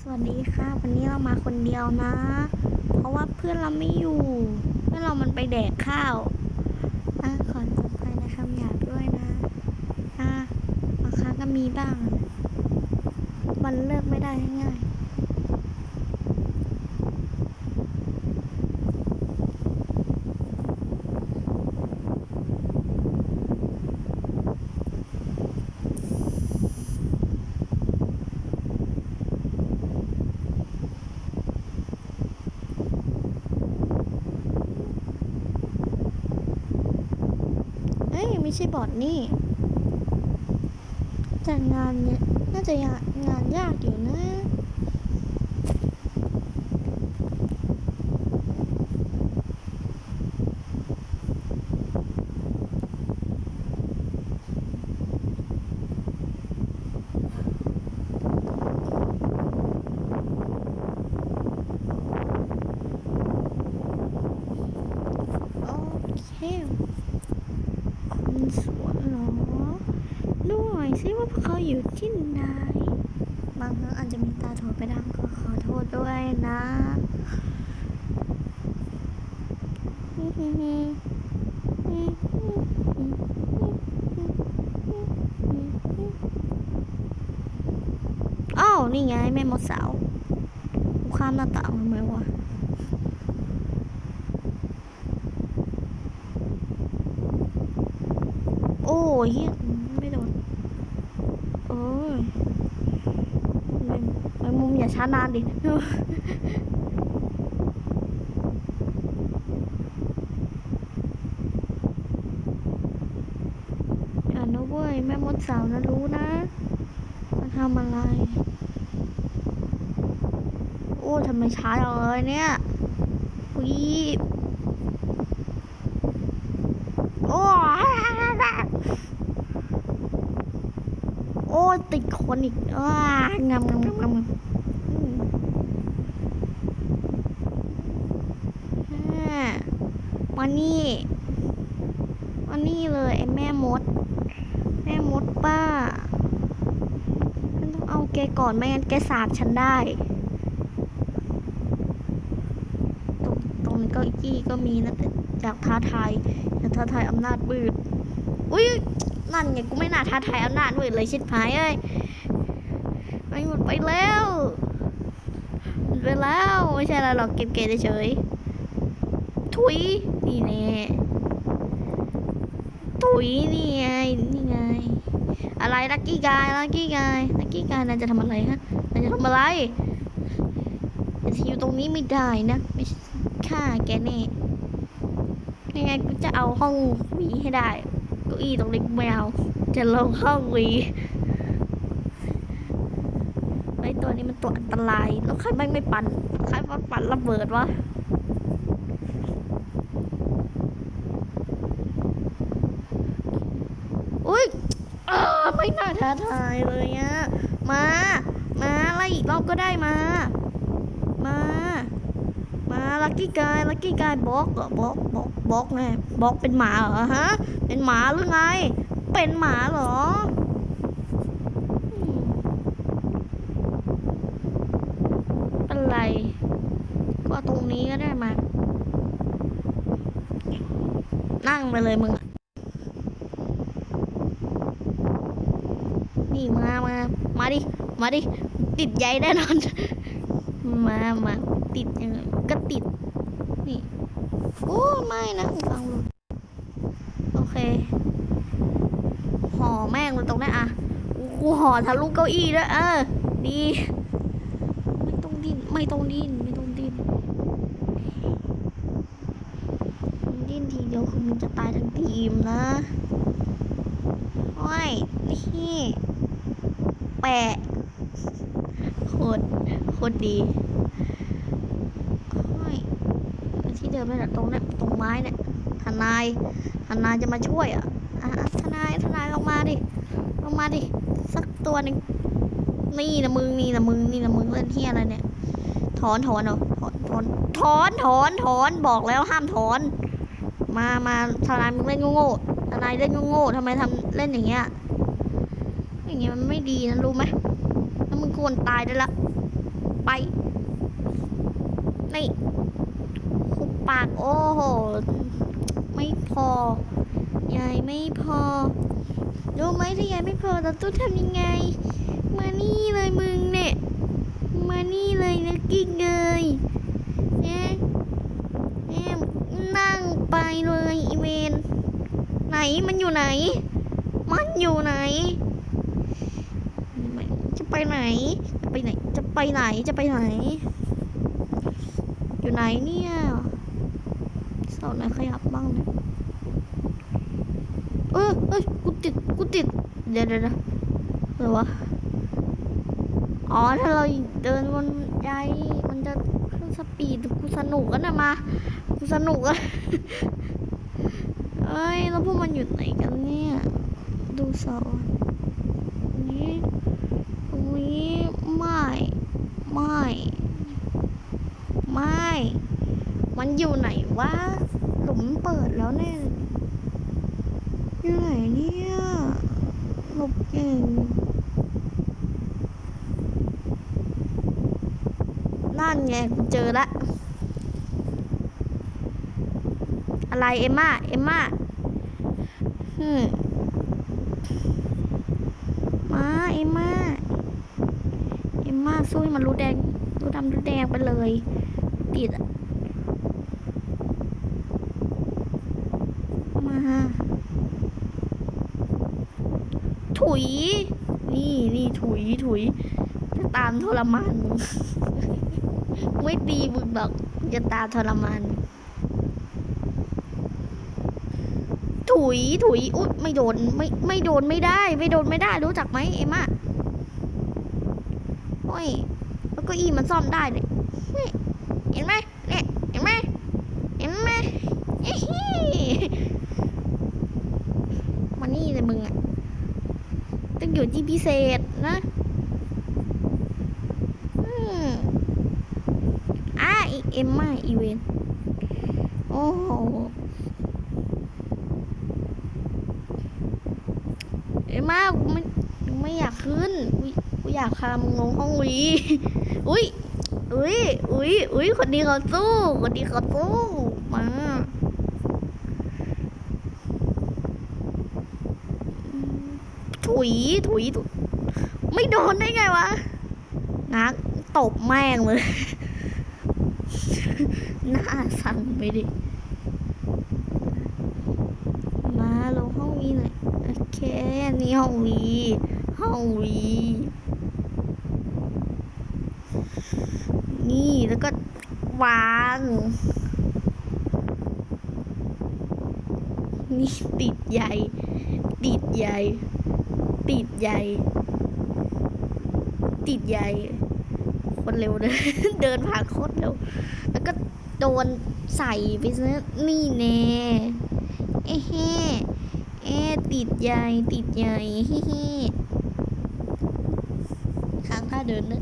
สวัสดีค่ะ วันนี้เรามาคนเดียวนะ เพราะว่าเพื่อนเราไม่อยู่ เพื่อนเรามันไปแดกข้าวอะขอจบไปนะคำหยาบด้วยนะอะบางครั้งก็มีบ้าง มันเลิกไม่ได้ง่าย ไม่ใช่บอดนี่ แต่งานเนี่ยน่าจะยากงานยากอยู่นะ โอเคคน สวนหรอดูหน่อยสิว่าพวกเขาอยู่ที่ไหนบางครั้งอาจจะมีตาโถไปดังก็ขอโทษด้วยนะอ้าวนี่ไงแม่มดสาวข้ามหน้าต่างทำไมวะ โอ้ย เฮียไม่โดนโอ้ยแมงมุมอย่าช้านานดิอย่านะเว้ยแม่มดสาวนะรู้นะมาทำอะไร โอ้ทำไมช้าเลยเนี่ยวีบโอ้ย โอ้ติดคนอีกว้างำงำงำงำอืมอ่ามานี่มานี่เลยไอ้แม่มด แม่มดป้าฉันต้องเอาแกก่อนไม่งั้นแกสาบฉันได้ ตรงตรงนี้ก็อี้ก็มีนะแต่อยากท้าทายอยากท้าทายอำนาจมืดอุ้ย นั่นไงกูไม่น่าท้าทายอำนาจมืดเลยชิดหายเอ้ยไม่หมดไปแล้วหมดไปแล้วไม่ใช่อะไรหรอกเก็บเกตเฉยถุยนี่แน่ถุยนี่ไงนี่ไงอะไรลักกี้กายลักกี้กายลักกี้กายนายจะทำอะไรฮะนายจะทำอะไรจะอยู่ตรงนี้ไม่ได้นะไม่ฆ่าแกแน่ยังไงกูจะเอาห้องหวีให้ได้ เก้าอี้ตรงนี้ไม่เอาจะลงห้องวีไอตัวนี้มันตัวอันตราย แล้วใครแม่ไม่ปั่นใครมาปั่นระเบิดวะอุ้ยเออไม่น่าท้าทายเลยอะมา มาไล่อีกรอบก็ได้มา มา ลักกี้กายลักกี้กายบล็อกเหรอบล็อกบล็อกบล็อกไงบล็อกเป็นหมาเหรอฮะ เป็นหมาหรือไง เป็นหมาเหรออืมเป็นไร ก็ตรงนี้ก็ได้มา นั่งไปเลยมึง นี่มามา มาดิ มาดิ ติดใยแน่นอน มา มา ติดยังไงก็ติด นี่โอ้ไม่นะฟังลุโอเคห่อแม่งเลยตรงนี้นอะกูห่อทะลุเก้าอี้ด้วยเออดีไม่ต้องดิ้นไม่ต้องดิ้นไม่ต้องดิ้นดิ้นทีเดียวคือมึงจะตายทั้งทีมนะโอ้ยนี่แปะโคตรโคตรดีโอ้ย ที่เดิมนั่แหละตรงนี้ตรงไม้เนี่ยทนายทนายจะมาช่วยอะทนายทนายลงมาดิลงมาดิสักตัวหนึ่งนี่นะมึงนี่นะมึงนี่นะมึงเล่นเที่ยอะไรเนี่ยถอนถอนเอาถอนถอนถอนถอนถอนบอกแล้วห้ามถอน มามาทนายมึงเล่นโง่ๆทนายเล่นโง่ๆทำไมทำเล่นอย่างเงี้ยอย่างเงี้ยมันไม่ดีนะรู้ไหมแล้วมึงควรตายได้ละไปนี่ ปากโอ้โห ไม่พอยายไม่พอรู้ไหมถ้ายายไม่พอเราต้องทำยังไง มานี่เลยมึงเนี่ย มานี่เลยนะกิ๊กเลยเนี่ยเนี่ยนั่งไปเลยอีเวนไหนมันอยู่ไหน มันอยู่ไหน จะไปไหน จะไปไหน จะไปไหน จะไปไหน อยู่ไหนเนี่ย เสาไหนขยับบ้างเนี่ยเออเอ้ยกูติดกูติด เดี๋ยวเดี๋ยวเดี๋ยวอะไรวะอ๋อถ้าเราเดินบนยายมันจะขึ้นสปีดกูสนุกกันนะมากูสนุกอะเอ้ยแล้วพวกมันอยู่ไหนกันเนี่ย ดูสอนนี้ตรงนี้ไม่ ไม่ ไม่ มันอยู่ไหนวะหลุมเปิดแล้วแน่ยอยู่ไหนเนี่ยหลบเก่งนั่นไงกูเจอละ อะไรเอมม่าเอมม่าฮึมมาเอมม่าเอมม่าสู้มันรู้แดงรู้ดำรู้แดงไปเลย ติดอะมา ถุย นี่นี่ถุยถุยจะตามทรมานมึงไม่ตีมึงหรอกจะตามทรมานถุยถุยอุ๊ยไม่โดนไม่ไม่โดนไม่ได้ ไม่โดนไม่ได้รู้จักไหมเอ็มอะโอ้ยแล้วก็อีมันซ่อมได้เนี่ยเห็นไหมเนี่ยเห็นไหมเห็นไหมเอ้ยมานี่เลยมึงอะ ต้องอยู่ที่พิเศษนะอืมอะอีเอ็มมาอีเวนโอ้โหเอ้ยมากูไม่ไม่อยากขึ้นกูกูอยากพามึงลงห้องวีอุ้ยอุ้ยอุ้ยอุ้ยคนนี้เขาสู้ คนนี้เขาสู้มา ถุยถุยถุยไม่โดนได้ไงวะนักตบแม่งเลย หน้าสั่นไปดิ มาลงห้องวีหน่อย โอเค นี่ห้องวี ห้องวี นี่แล้วก็วาง นี่ติดใหญ่ ติดใหญ่ ติดใยติดใยคนเร็วเดินเดินผ่านโคตรเร็ว แล้วก็โดนใส่ไปซะนี่แน่เอ้เฮ้เอ้ติดใยติดใยเฮ้เฮ้ค้างค่าเดินนะ